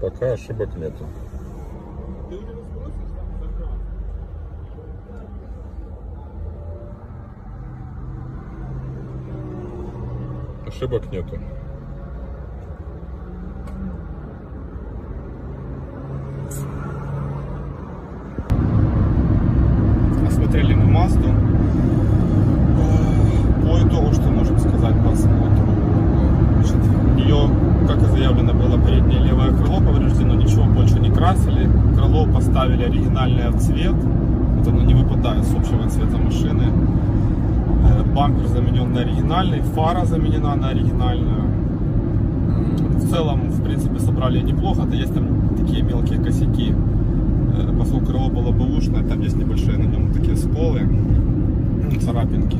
Пока ошибок нету. Ошибок нету. Осмотрели мы Мазду. Как и заявлено, было переднее левое крыло повреждено, ничего больше не красили. Крыло поставили оригинальное в цвет, вот оно не выпадает с общего цвета машины. Э, Бампер заменен на оригинальный, фара заменена на оригинальную. В целом, в принципе, собрали неплохо, то есть там такие мелкие косяки. Э, Поскольку крыло было бэушное, там есть небольшие на нем такие сколы, царапинки.